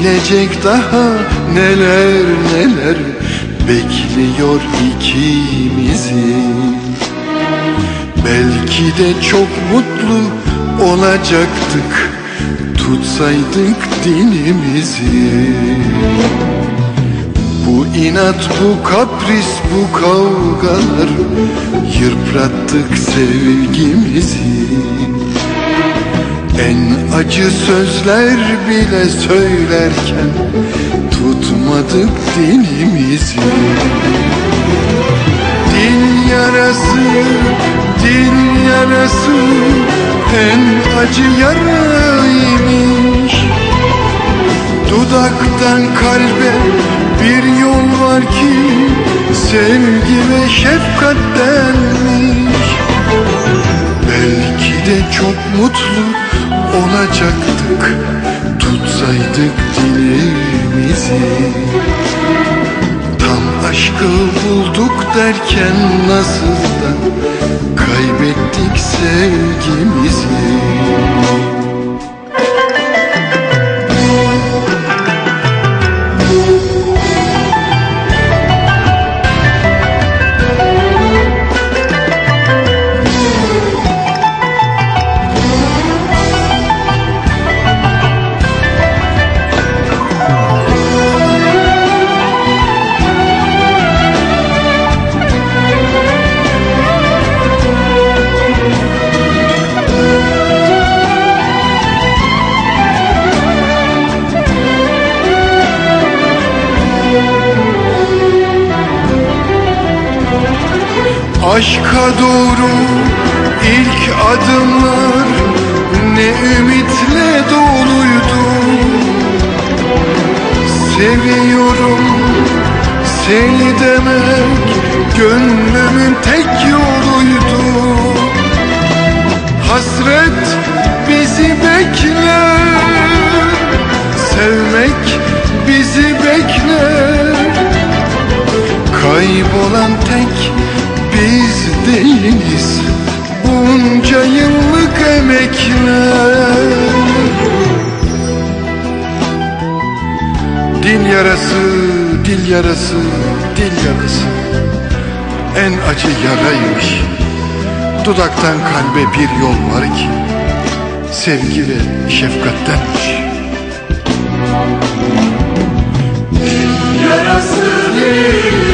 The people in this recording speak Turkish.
Bilecek daha neler neler bekliyor ikimizi. Belki de çok mutlu olacaktık tutsaydık dilimizi Bu inat, bu kapris, bu kavgalar yıprattık sevgimizi acı sözler bile söylerken Tutmadık dilimizi Dil yarası, dil yarası En acı yaraymış. Dudaktan kalbe bir yol var ki Sevgi ve şefkattenmiş Belki de çok mutlu olacaktık. Tutsaydık dilimizi. Tam aşkı bulduk derken nasıl da Kaybettik sevgimizi Aşka doğru ilk adımlar ne ümitle doluydu. Seviyorum seni demek gönlümün tek yoluydu. Hasret bizi bekler Sevmek bizi bekler. Kaybolan tek biz değiliz. Bunca yıllık emekler. Dil yarası, dil yarası, dil yarası. En acı yaraymış. Dudaktan kalbe bir yol var ki Sevgi ve şefkattenmiş. Dil yarası, dil